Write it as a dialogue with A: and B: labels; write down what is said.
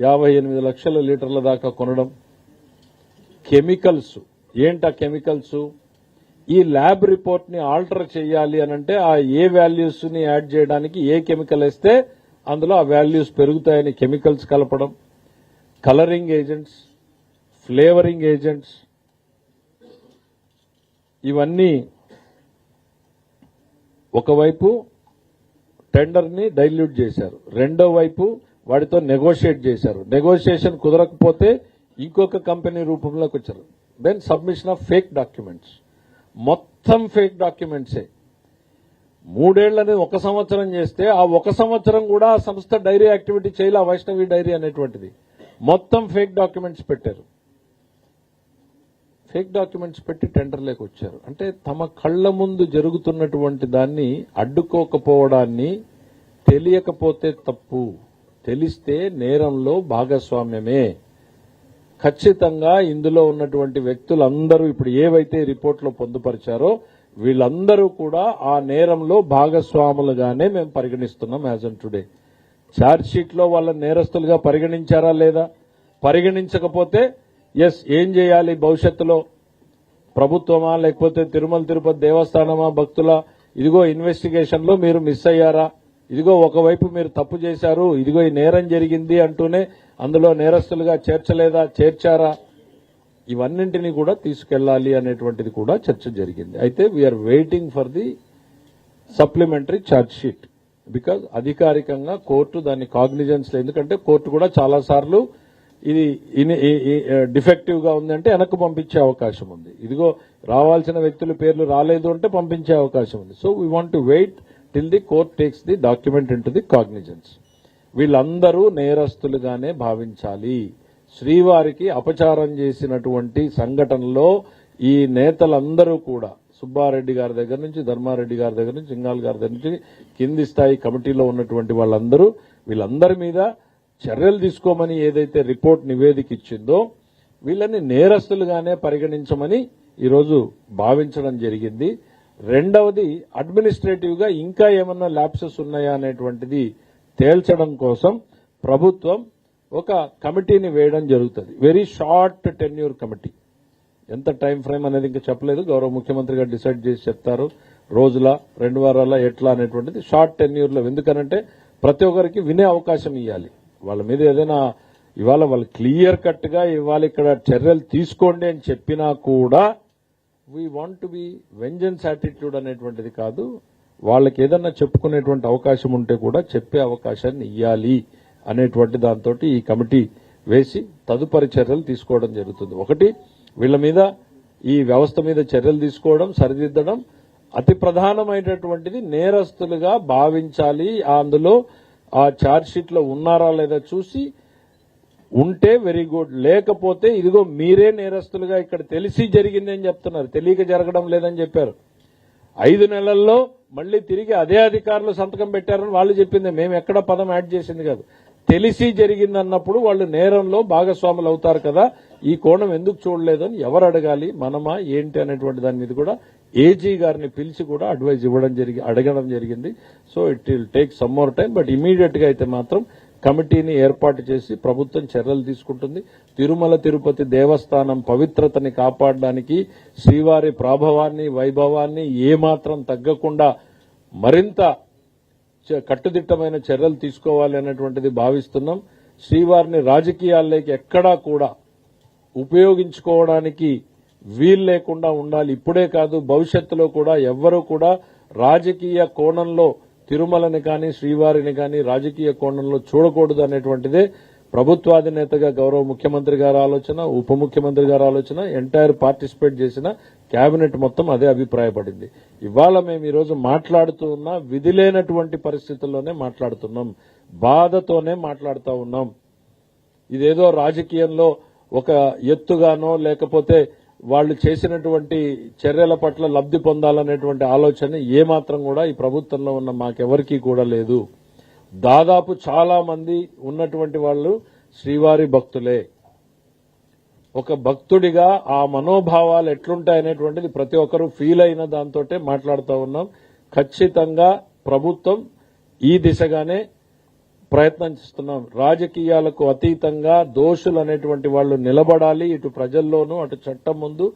A: యాభై ఎనిమిది లక్షల లీటర్ల దాకా కొనడం. కెమికల్స్. ఏంటా కెమికల్స్? ఈ ల్యాబ్ రిపోర్ట్ని ఆల్టర్ చేయాలి అని అంటే ఆ ఏ వాల్యూస్ని యాడ్ చేయడానికి ఏ కెమికల్ వేస్తే అందులో ఆ వాల్యూస్ పెరుగుతాయని కెమికల్స్ కలపడం. Colouring agents flavouring agents. ఇవన్నీ ఒకవైపు టెండర్ని డైల్యూట్ చేశారు. రెండో వైపు వాడితో నెగోషియేట్ చేశారు. నెగోషియేషన్ కుదరకపోతే ఇంకొక కంపెనీ రూపంలోకి వచ్చారు. Then submission of fake documents మొత్తం ఫేక్ డాక్యుమెంట్సే మూడేళ్ళని ఒక సంవత్సరం చేస్తే ఆ ఒక సంవత్సరం కూడా ఆ సంస్థ డైరీ యాక్టివిటీ చేయాలి ఆ వైష్ణవి డైరీ అనేటువంటిది. మొత్తం ఫేక్ డాక్యుమెంట్స్ పెట్టారు. ఫేక్ డాక్యుమెంట్స్ పెట్టి టెండర్లోకి వచ్చారు. అంటే తమ కళ్ళ ముందు జరుగుతున్నటువంటి దాన్ని అడ్డుకోకపోవడాన్ని తెలియకపోతే తప్పు. తెలిస్తే నేరంలో భాగస్వామ్యమే. ఖచ్చితంగా ఇందులో ఉన్నటువంటి వ్యక్తులందరూ ఇప్పుడు ఏవైతే రిపోర్ట్లో పొందుపరిచారో వీళ్ళందరూ కూడా ఆ నేరంలో భాగస్వాములుగానే మేము పరిగణిస్తున్నాం as on today. Charge sheet వాళ్ళ నేరస్తులుగా పరిగణించారా లేదా? పరిగణించకపోతే ఎస్ ఏం చేయాలి భవిష్యత్తులో? ప్రభుత్వమా లేకపోతే తిరుమల తిరుపతి దేవస్థానమా భక్తుల? ఇదిగో ఇన్వెస్టిగేషన్లో మీరు మిస్ అయ్యారా? ఇదిగో ఒకవైపు మీరు తప్పు చేశారు ఇదిగో ఈ నేరం జరిగింది అంటూనే అందులో నేరస్తులుగా చేర్చలేదా చేర్చారా? ఇవన్నింటినీ కూడా తీసుకెళ్ళాలి అనేటువంటిది కూడా చర్చ జరిగింది. అయితే we're waiting for the supplementary charge sheet because అధికారికంగా కోర్టు దాన్ని కాగ్నిజెన్స్ ఎందుకంటే కోర్టు కూడా చాలా సార్లు ఇది డిఫెక్టివ్గా ఉందంటే వెనక్కి పంపించే అవకాశం ఉంది. ఇదిగో రావాల్సిన వ్యక్తుల పేర్లు రాలేదు అంటే పంపించే అవకాశం ఉంది. So we want to wait till the court takes the document into the cognizance వీళ్ళందరూ నేరస్తులుగానే భావించాలి. శ్రీవారికి అపచారం చేసినటువంటి సంఘటనలో ఈ నేతలందరూ కూడా సుబ్బారెడ్డి గారి దగ్గర నుంచి ధర్మారెడ్డి గారి దగ్గర నుంచి సింగాల్ గారి దగ్గర నుంచి కింది స్థాయి కమిటీలో ఉన్నటువంటి వాళ్ళందరూ వీళ్ళందరి మీద చర్యలు తీసుకోమని ఏదైతే రిపోర్ట్ నివేదిక ఇచ్చిందో వీళ్ళని నేరస్తులుగానే పరిగణించమని ఈరోజు భావించడం జరిగింది. రెండవది అడ్మినిస్ట్రేటివ్గా ఇంకా ఏమన్నా ల్యాప్సెస్ ఉన్నాయా అనేటువంటిది తేల్చడం కోసం ప్రభుత్వం ఒక కమిటీని వేయడం జరుగుతుంది. వెరీ షార్ట్ టెన్యూర్ కమిటీ ఎంత టైం ఫ్రేమ్ అనేది ఇంకా చెప్పలేదు. గౌరవ ముఖ్యమంత్రి గారు డిసైడ్ చేసి చెప్తారు. రోజుల రెండు వారాల ఎట్లా అనేటువంటిది షార్ట్ టెన్యూర్లో ఎందుకనంటే ప్రతి ఒక్కరికి వినే అవకాశం ఇవ్వాలి. వాళ్ళ మీద ఏదైనా ఇవాళ వాళ్ళు క్లియర్ కట్గా ఇవాళ ఇక్కడ చర్యలు తీసుకోండి అని చెప్పినా కూడా we want to be vengeance attitude అనేటువంటిది కాదు. వాళ్ళకి ఏదన్నా చెప్పుకునేటువంటి అవకాశం ఉంటే కూడా చెప్పే అవకాశాన్ని ఇవ్వాలి అనేటువంటి దాంతో ఈ కమిటీ వేసి తదుపరి చర్యలు తీసుకోవడం జరుగుతుంది. ఒకటి వీళ్ళ మీద ఈ వ్యవస్థ మీద చర్యలు తీసుకోవడం సరిదిద్దడం అతి ప్రధానమైనటువంటిది నేరస్తులుగా భావించాలి. అందులో ఆ ఛార్జ్ షీట్లో ఉన్నారా లేదా చూసి ఉంటే వెరీ గుడ్ లేకపోతే ఇదిగో మీరే నేరస్తులుగా ఇక్కడ తెలిసి జరిగిందని చెప్తున్నారు. తెలియక జరగడం లేదని చెప్పారు. ఐదు నెలల్లో మళ్ళీ తిరిగి అదే అధికారులు సంతకం పెట్టారని వాళ్ళు చెప్పింది. మేము ఎక్కడ పదం యాడ్ చేసింది కాదు. తెలిసి జరిగిందన్నప్పుడు వాళ్ళు నేరంలో భాగస్వాములు అవుతారు కదా. ఈ కోణం ఎందుకు చూడలేదని ఎవరు అడగాలి? మనమా? ఏంటి? అనేటువంటి దాని మీద కూడా ఏజీ గారిని పిలిచి కూడా అడ్వైజ్ ఇవ్వడం జరిగి అడగడం జరిగింది. So it will take some more time but ఇమీడియట్గా అయితే మాత్రం కమిటీని ఏర్పాటు చేసి ప్రభుత్వం చర్యలు తీసుకుంటుంది. తిరుమల తిరుపతి దేవస్థానం పవిత్రతని కాపాడడానికి శ్రీవారి ప్రాభవాన్ని వైభవాన్ని ఏమాత్రం తగ్గకుండా మరింత చ- కట్టుదిట్టమైన చర్యలు తీసుకోవాలి అనేటువంటిది భావిస్తున్నాం. శ్రీవారిని రాజకీయాల్లోకి ఎక్కడా కూడా ఉపయోగించుకోవడానికి వీలు లేకుండా ఉండాలి. ఇప్పుడే కాదు భవిష్యత్తులో కూడా ఎవ్వరూ కూడా రాజకీయ కోణంలో తిరుమలని కానీ శ్రీవారిని కానీ రాజకీయ కోణంలో చూడకూడదు అనేటువంటిదే ప్రభుత్వాధినేతగా గౌరవ ముఖ్యమంత్రి గారి ఆలోచన ఉప ముఖ్యమంత్రి గారి ఆలోచన ఎంటైర్ పార్టిసిపేట్ చేసిన కేబినెట్ మొత్తం అదే అభిప్రాయపడింది. ఇవాళ మేము ఈరోజు మాట్లాడుతున్న విధి లేనటువంటి పరిస్థితుల్లోనే మాట్లాడుతున్నాం. బాధతోనే మాట్లాడుతూ ఉన్నాం. ఇదేదో రాజకీయంలో ఒక ఎత్తుగానో లేకపోతే వాళ్ళు చేసినటువంటి చర్యల పట్ల లబ్ధి పొందాలనేటువంటి ఆలోచన ఏమాత్రం కూడా ఈ ప్రభుత్వంలో ఉన్న మాకెవరికీ కూడా లేదు. దాదాపు చాలా మంది ఉన్నటువంటి వాళ్ళు శ్రీవారి భక్తులే. ఒక భక్తుడిగా ఆ మనోభావాలు ఎట్లుంటాయనేటువంటిది ప్రతి ఒక్కరూ ఫీల్ అయిన దాంతో మాట్లాడుతూ ఉన్నాం. ఖచ్చితంగా ప్రభుత్వం ఈ దిశగానే ప్రయత్నం చేస్తున్నాం. రాజకీయాలకు అతీతంగా దోషులు అనేటువంటి వాళ్ళు నిలబడాలి. ఇటు ప్రజల్లోనూ అటు చట్టం ముందు